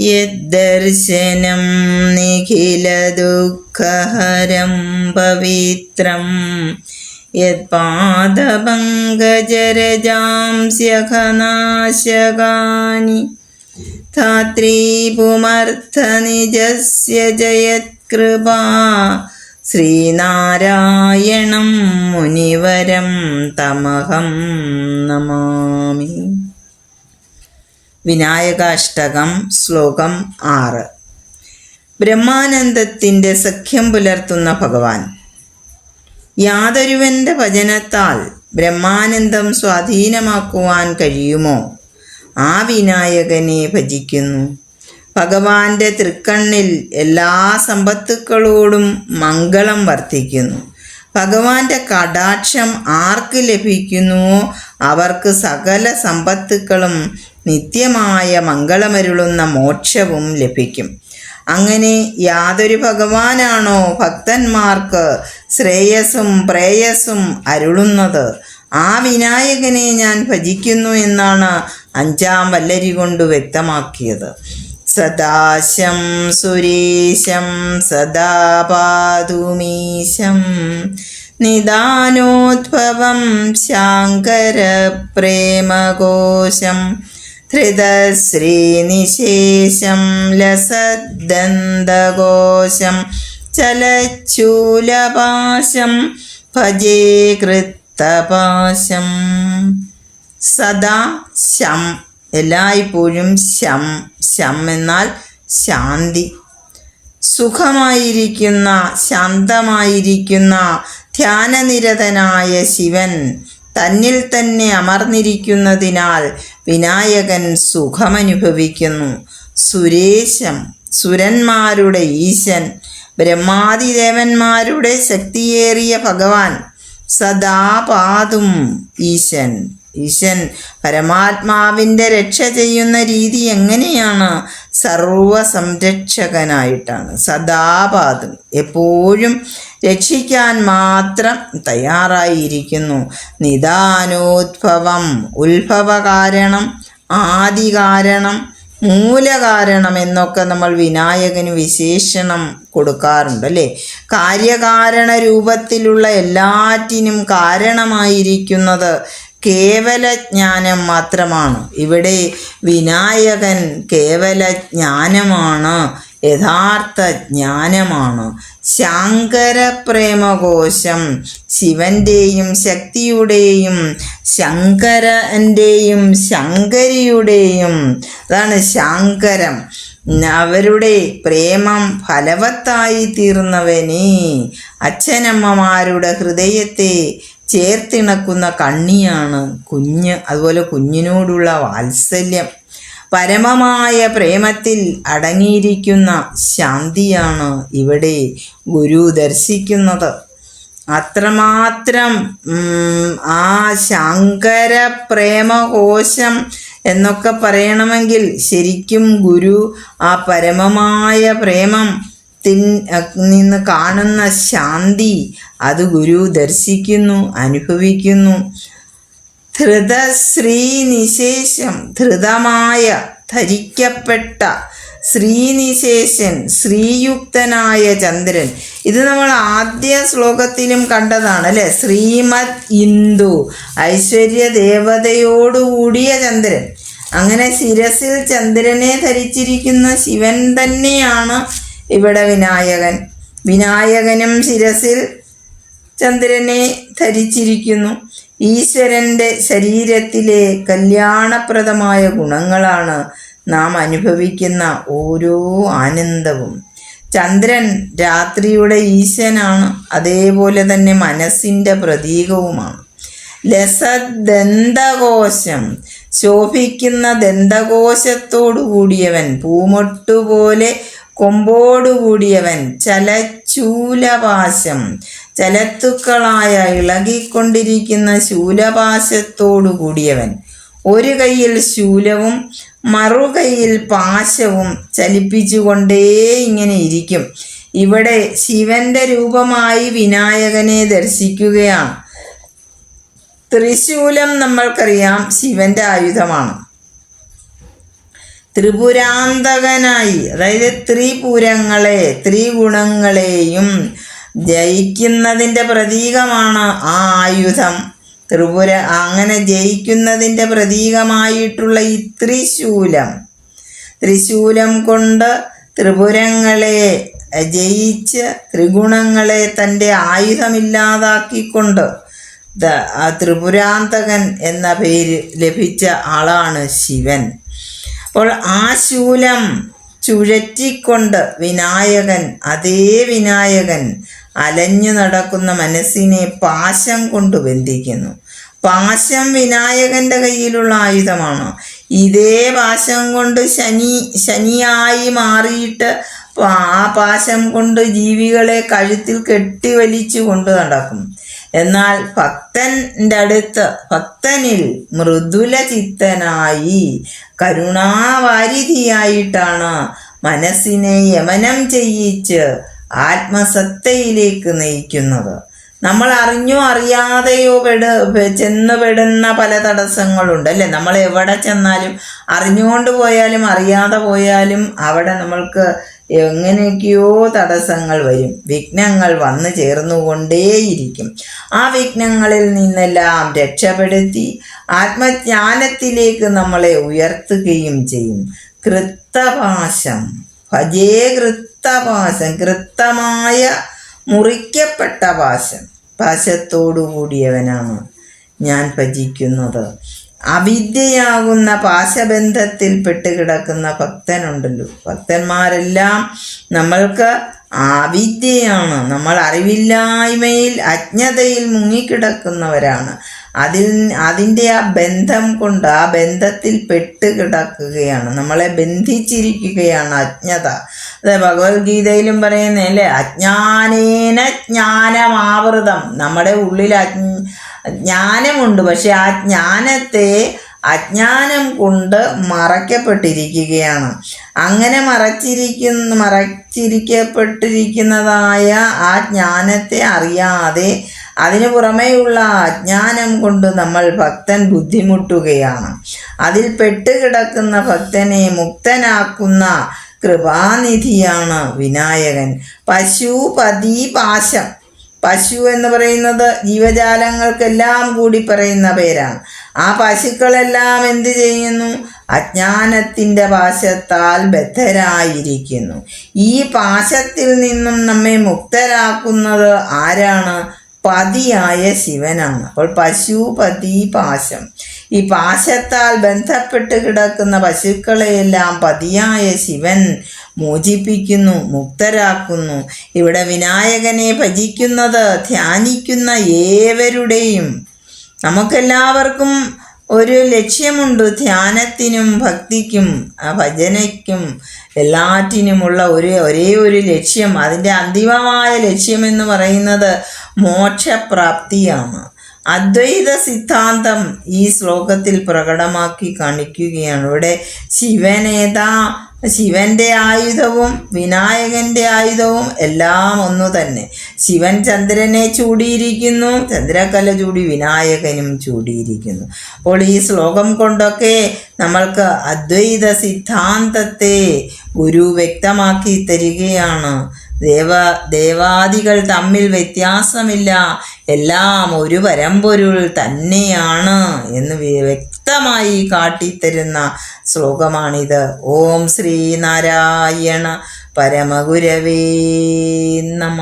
യദ്ദർശനം നിഖിലദുഃഖഹരം പവിത്രം. യത്പാദപങ്കജരജാംസ്യഖനാശകാനി ധാത്രീ പുമർത്ഥനിജസ്യ ജയത്കൃപാ. ശ്രീനാരായണം മുനിവരം തമഹം നമാമി. വിനായകാഷ്ടകം ശ്ലോകം ആറ്. ബ്രഹ്മാനന്ദത്തിന്റെ സഖ്യം പുലർത്തുന്ന ഭഗവാൻ. യാതൊരുവന്റെ ഭജനത്താൽ ബ്രഹ്മാനന്ദം സ്വാധീനമാക്കുവാൻ കഴിയുമോ? ആ വിനായകനെ ഭജിക്കുന്നു. ഭഗവാന്റെ തൃക്കണ്ണിൽ എല്ലാ സമ്പത്തുക്കളോടും മംഗളം വർത്തിക്കുന്നു. ഭഗവാന്റെ കടാക്ഷം ആർക്ക് ലഭിക്കുന്നുവോ അവർക്ക് സകല സമ്പത്തുക്കളും നിത്യമായ മംഗളമരുളുന്ന മോക്ഷവും ലഭിക്കും. അങ്ങനെ യാതൊരു ഭഗവാനാണോ ഭക്തന്മാർക്ക് ശ്രേയസ്സും പ്രേയസ്സും അരുളുന്നത്? ആ വിനായകനെ ഞാൻ ഭജിക്കുന്നു എന്നാണ് അഞ്ചാം വല്ലരി കൊണ്ട് വ്യക്തമാക്കിയത്. സദാശം സുരേശം സദാ പാതുമീശം നിദാനോദ്ഭവം ശാങ്കര പ്രേമകോശം ധൃതശ്രീനിശേഷം ലസദ്ദന്തകോശം ചലച്ചൂലപാശം ഭജേ കൃത്തപാശം സദാ ശം എല്ലായ്പ്പോഴും ശം ശം എന്നാൽ ശാന്തി. സുഖമായിരിക്കുന്ന ശാന്തമായിരിക്കുന്ന ധ്യാനനിരതനായ ശിവൻ തന്നിൽ തന്നെ അമർന്നിരിക്കുന്നതിനാൽ വിനായകൻ സുഖമനുഭവിക്കുന്നു. സുരേശം സുരന്മാരുടെ ഈശൻ ബ്രഹ്മാതിദേവന്മാരുടെ ശക്തിയേറിയ ഭഗവാൻ സദാ പാതും ഈശൻ. ഈശൻ പരമാത്മാവിന്റെ രക്ഷ ചെയ്യുന്ന രീതി എങ്ങനെയാണ്? സർവ സംരക്ഷകനായിട്ടാണ് സദാപാദം എപ്പോഴും രക്ഷിക്കാൻ മാത്രം തയ്യാറായിരിക്കുന്നു. നിദാനോദ്ഭവം ഉത്ഭവകാരണം ആദികാരണം മൂലകാരണം എന്നൊക്കെ നമ്മൾ വിനായകന് വിശേഷണം കൊടുക്കാറുണ്ട് അല്ലേ കാര്യകാരണ രൂപത്തിലുള്ള എല്ലാറ്റിനും കാരണമായിരിക്കുന്നത് കേവല ജ്ഞാനം മാത്രമാണ്. ഇവിടെ വിനായകൻ കേവല ജ്ഞാനമാണ് യഥാർത്ഥ ജ്ഞാനമാണ്. ശങ്കരപ്രേമകോശം പ്രേമകോശം ശിവന്റെയും ശക്തിയുടെയും ശങ്കരന്റെയും ശങ്കരിയുടെയും. അതാണ് ശങ്കരം. അവരുടെ പ്രേമം ഫലവത്തായി തീർന്നവനെ അച്ഛനമ്മമാരുടെ ഹൃദയത്തെ ചേർത്തിണക്കുന്ന കണ്ണിയാണ് കുഞ്ഞ്. അതുപോലെ കുഞ്ഞിനോടുള്ള വാത്സല്യം. പരമമായ പ്രേമത്തിൽ അടങ്ങിയിരിക്കുന്ന ശാന്തിയാണ് ഇവിടെ ഗുരു ദർശിക്കുന്നത്. അത്രമാത്രം ആ ശങ്കര പ്രേമകോശം എന്നൊക്കെ പറയണമെങ്കിൽ ശരിക്കും ഗുരു ആ പരമമായ പ്രേമം നിന്ന് കാണുന്ന ശാന്തി അത് ഗുരു ദർശിക്കുന്നു അനുഭവിക്കുന്നു. ധൃതശ്രീനിശേഷം ധൃതമായ ധരിക്കപ്പെട്ട ശ്രീനിശേഷൻ ശ്രീയുക്തനായ ചന്ദ്രൻ. ഇത് നമ്മൾ ആദ്യ ശ്ലോകത്തിലും കണ്ടതാണ് അല്ലെ? ശ്രീമത് ഇന്ദു ഐശ്വര്യ ദേവതയോടുകൂടിയ ചന്ദ്രൻ. അങ്ങനെ ശിരസിൽ ചന്ദ്രനെ ധരിച്ചിരിക്കുന്ന ശിവൻ തന്നെയാണ് ഇവിടെ വിനായകൻ. വിനായകനും ശിരസിൽ ചന്ദ്രനെ ധരിച്ചിരിക്കുന്നു. ഈശ്വരന്റെ ശരീരത്തിലെ കല്യാണപ്രദമായ ഗുണങ്ങളാണ് നാം അനുഭവിക്കുന്ന ഓരോ ആനന്ദവും. ചന്ദ്രൻ രാത്രിയുടെ ഈശനാണ് അതേപോലെ തന്നെ മനസ്സിന്റെ പ്രതീകവുമാണ്. ലസദന്തകോശം ശോഭിക്കുന്ന ദന്തകോശത്തോടു കൂടിയവൻ പൂമൊട്ടുപോലെ കൊമ്പോടുകൂടിയവൻ ചലച്ചൂലപാശം ചലത്തുക്കളായ ഇളകിക്കൊണ്ടിരിക്കുന്ന ശൂലപാശത്തോടു കൂടിയവൻ ഒരു കൈയിൽ ശൂലവും മറുകൈയിൽ പാശവും ചലിപ്പിച്ചുകൊണ്ടേ ഇങ്ങനെ ഇരിക്കും. ഇവിടെ ശിവന്റെ രൂപമായി വിനായകനെ ദർശിക്കുകയാണ്. ത്രിശൂലം നമ്മൾക്കറിയാം ശിവന്റെ ആയുധമാണ്. ത്രിപുരാന്തകനായി അതായത് ത്രിപുരങ്ങളെ ത്രിഗുണങ്ങളെയും ജയിക്കുന്നതിന്റെ പ്രതീകമാണ് ആ ആയുധം. ത്രിപുര അങ്ങനെ ജയിക്കുന്നതിന്റെ പ്രതീകമായിട്ടുള്ള ഈ ത്രിശൂലം. ത്രിശൂലം കൊണ്ട് ത്രിപുരങ്ങളെ ജയിച്ച് ത്രിഗുണങ്ങളെ തന്റെ ആയുധമില്ലാതാക്കിക്കൊണ്ട് ദ- ത്രിപുരാന്തകൻ എന്ന പേര് ലഭിച്ച ആളാണ് ശിവൻ. അപ്പോൾ ആ ശൂലം ചുഴറ്റിക്കൊണ്ട് വിനായകൻ അതേ വിനായകൻ അലഞ്ഞു നടക്കുന്ന മനസ്സിനെ പാശം കൊണ്ട് ബന്ധിക്കുന്നു. പാശം വിനായകന്റെ കയ്യിലുള്ള ആയുധമാണ്. ഇതേ പാശം കൊണ്ട് ശനി ശനിയായി മാറിയിട്ട് ആ പാശം കൊണ്ട് ജീവികളെ കഴുത്തിൽ കെട്ടി വലിച്ചു കൊണ്ട് നടക്കും. എന്നാൽ ഭക്തന്റെ അടുത്ത് ഭക്തനിൽ മൃദുല ചിത്തനായി കരുണാവാരിധിയായിട്ടാണ് മനസ്സിനെ യമനം ചെയ്യിച്ച് ആത്മസത്തയിലേക്ക് നയിക്കുന്നത്. നമ്മൾ അറിഞ്ഞോ അറിയാതെയോ പെട് പെ- ചെന്ന് പെടുന്ന പല തടസ്സങ്ങളുണ്ട് അല്ലേ? നമ്മൾ എവിടെ ചെന്നാലും അറിഞ്ഞുകൊണ്ട് പോയാലും അറിയാതെ പോയാലും അവിടെ നമ്മൾക്ക് എങ്ങനെയൊക്കെയോ തടസ്സങ്ങൾ വരും. വിഘ്നങ്ങൾ വന്നു ചേർന്നുകൊണ്ടേയിരിക്കും. ആ വിഘ്നങ്ങളിൽ നിന്നെല്ലാം രക്ഷപ്പെടുത്തി ആത്മജ്ഞാനത്തിലേക്ക് നമ്മളെ ഉയർത്തുകയും ചെയ്യും. കൃത്തപാശം. ഭജേ കൃത്തപാശം കൃത്തമായ മുറിക്കപ്പെട്ട പാശം പാശത്തോടു കൂടിയവനാണ് ഞാൻ ഭജിക്കുന്നത്. അവിദ്യയാകുന്ന പാശബന്ധത്തിൽ പെട്ടുകിടക്കുന്ന ഭക്തനുണ്ടല്ലോ. ഭക്തന്മാരെല്ലാം നമ്മൾക്ക് അവിദ്യയാണ്. നമ്മൾ അറിവില്ലായ്മയിൽ അജ്ഞതയിൽ മുങ്ങിക്കിടക്കുന്നവരാണ്. അതിൽ അതിന്റെ ആ ബന്ധം കൊണ്ട് ആ ബന്ധത്തിൽ പെട്ട് കിടക്കുകയാണ്. നമ്മളെ ബന്ധിച്ചിരിക്കുകയാണ് അജ്ഞത. അതെ ഭഗവത്ഗീതയിലും പറയുന്നല്ലേ അജ്ഞാനേന ജ്ഞാനമാവൃതം. നമ്മുടെ ഉള്ളിൽ ജ്ഞാനമുണ്ട് പക്ഷെ ആ ജ്ഞാനത്തെ അജ്ഞാനം കൊണ്ട് മറയ്ക്കപ്പെട്ടിരിക്കുകയാണ്. അങ്ങനെ മറച്ചിരിക്കുന്ന മറച്ചിരിക്കപ്പെട്ടിരിക്കുന്നതായ ആ ജ്ഞാനത്തെ അറിയാതെ അതിനു പുറമേയുള്ള അജ്ഞാനം കൊണ്ട് നമ്മൾ ഭക്തൻ ബുദ്ധിമുട്ടുകയാണ്. അതിൽ പെട്ടുകിടക്കുന്ന ഭക്തനെ മുക്തനാക്കുന്ന കൃപാനിധിയാണ് വിനായകൻ. പശു പതി പാശം പശു എന്ന് പറയുന്നത് ജീവജാലങ്ങൾക്കെല്ലാം കൂടി പറയുന്ന പേരാണ്. ആ പശുക്കളെല്ലാം എന്ത് ചെയ്യുന്നു? അജ്ഞാനത്തിന്റെ പാശത്താൽ ബദ്ധരായിരിക്കുന്നു. ഈ പാശത്തിൽ നിന്നും നമ്മെ മുക്തരാക്കുന്നത് ആരാണ്? പതിയായ ശിവനാണ്. അപ്പോൾ പശുപതി പാശം ഈ പാശത്താൽ ബന്ധപ്പെട്ട് കിടക്കുന്ന പശുക്കളെയെല്ലാം പതിയായ ശിവൻ മോചിപ്പിക്കുന്നു മുക്തരാക്കുന്നു. ഇവിടെ വിനായകനെ ഭജിക്കുന്നത് ധ്യാനിക്കുന്ന ഏവരുടെയും നമുക്കെല്ലാവർക്കും ഒരു ലക്ഷ്യമുണ്ട് ധ്യാനത്തിനും ഭക്തിക്കും ഭജനയ്ക്കും എല്ലാറ്റിനുമുള്ള ഒരു ഒരേ ഒരു ലക്ഷ്യം. അതിന്റെ അന്തിമമായ ലക്ഷ്യമെന്ന് പറയുന്നത് മോക്ഷപ്രാപ്തിയാണ്. അദ്വൈത സിദ്ധാന്തം ഈ ശ്ലോകത്തിൽ പ്രകടമാക്കി കാണിക്കുകയാണ്. ഇവിടെ ശിവനേതാ ശിവന്റെ ആയുധവും വിനായകന്റെ ആയുധവും എല്ലാം ഒന്നു തന്നെ. ശിവൻ ചന്ദ്രനെ ചൂടിയിരിക്കുന്നു ചന്ദ്രക്കല ചൂടി വിനായകനും ചൂടിയിരിക്കുന്നു. അപ്പോൾ ഈ ശ്ലോകം കൊണ്ടൊക്കെ നമ്മൾക്ക് അദ്വൈത സിദ്ധാന്തത്തെ ഗുരു വ്യക്തമാക്കി തരികയാണ്. ദേവ ദേവാദികൾ തമ്മിൽ വ്യത്യാസമില്ല. എല്ലാം ഒരു പരമ്പൊരുൾ തന്നെയാണ് എന്ന് വ്യക്തമായി കാട്ടിത്തരുന്ന ശ്ലോകമാണിത്. ഓം ശ്രീനാരായണ പരമഗുരവേ നമ.